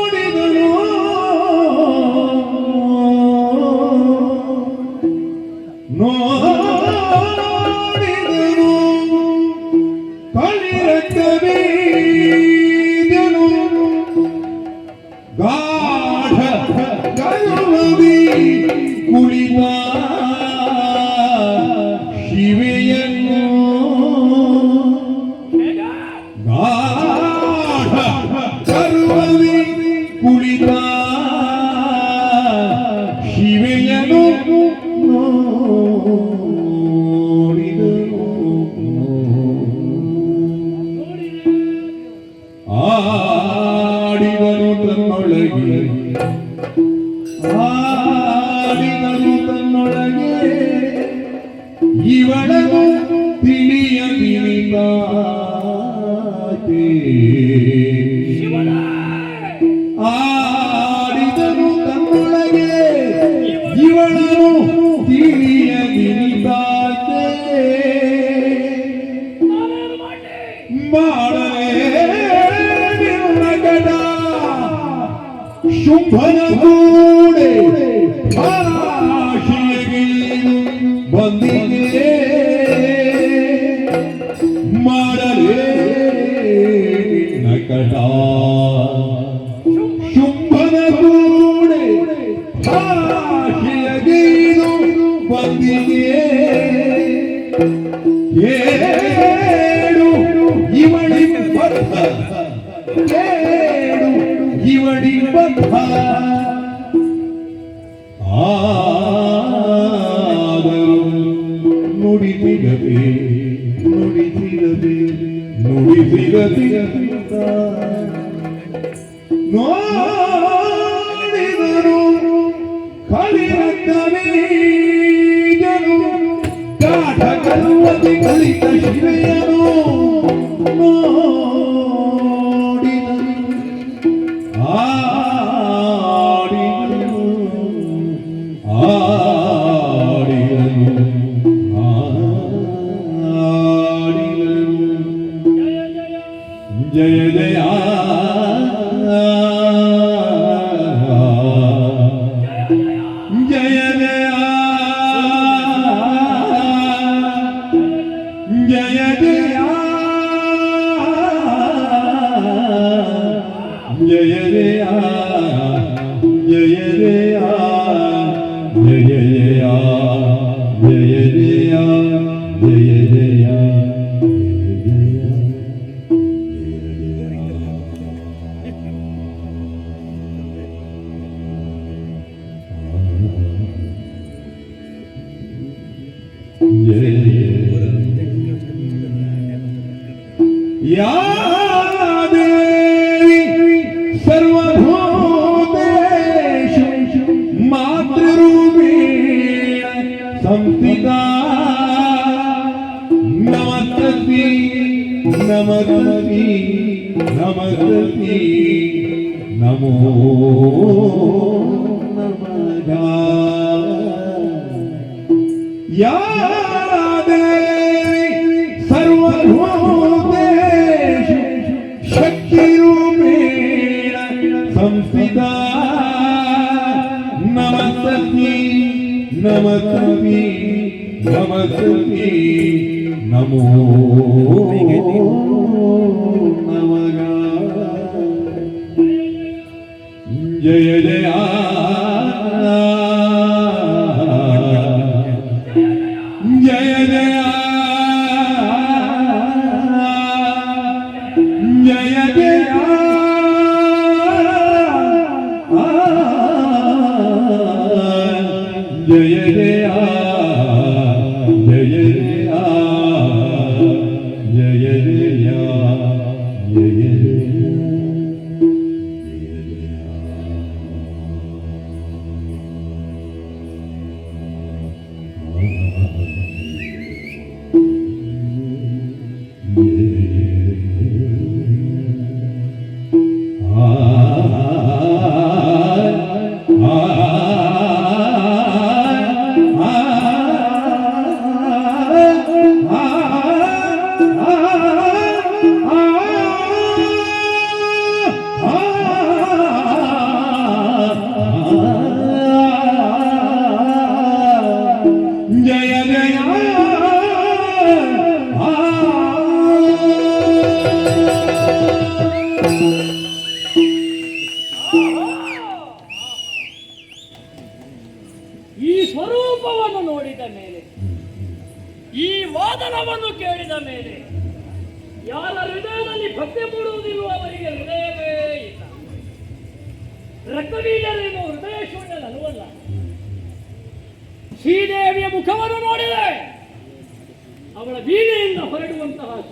ನೋಡಿದನು ನೋಡಿದನು ಕಲಿರತವೀದನು ಗಾಢ ಕರುಣದಿ ಕುಳಿವಾ இவ்வளவு திணிய திணிப்பாதே ஆடிதனு தன்னுடைய இவ்வளவு திணிய ಬಂದಿದೆ ಮಾಡಲೇ ನಕಟ. ಶುಂಭನ ಕೂಡೆ ಭಾಷೆಗೆ ಬಂದಿದೆ ಏಳು ಇವಳಿ ಬದ್ಧ ಏಳು ಇವಳಿ ಬದ್ಧ ನೋಡಿದರು. ಕಲಿಯರು ಕಾಟ ಕಲುವತಿ ಕಲಿತ ಶಿವೆಯನು ನೋಡಿದರು ಆ ജയ ജയ या देवी सर्वभूतेषु मातृरूपेण संस्थिता नमस्ति नमस्ति नमस्ति नमो संस्थिता नमस्ति नमस्ति नमस्ति नमो नमः जय जय जय ಈ ಸ್ವರೂಪವನ್ನು ನೋಡಿದ ಮೇಲೆ, ಈ ವಾದನವನ್ನು ಕೇಳಿದ ಮೇಲೆ, ಯಾರ ಹೃದಯದಲ್ಲಿ ಭಕ್ತಿ ಮೂಡುವುದಿಲ್ಲ ಅವರಿಗೆ ಹೃದಯವೇ ಇಲ್ಲ. ರಕ್ತವೀಜರೇನು ಹೃದಯ ಶೂನ್ಯನಲ್ವಲ್ಲ ಶ್ರೀದೇವಿಯ ಮುಖವನ್ನು ನೋಡಿದೆ. ಅವಳ ಬೀದಿಯಿಂದ ಹೊರಡುವಂತಹ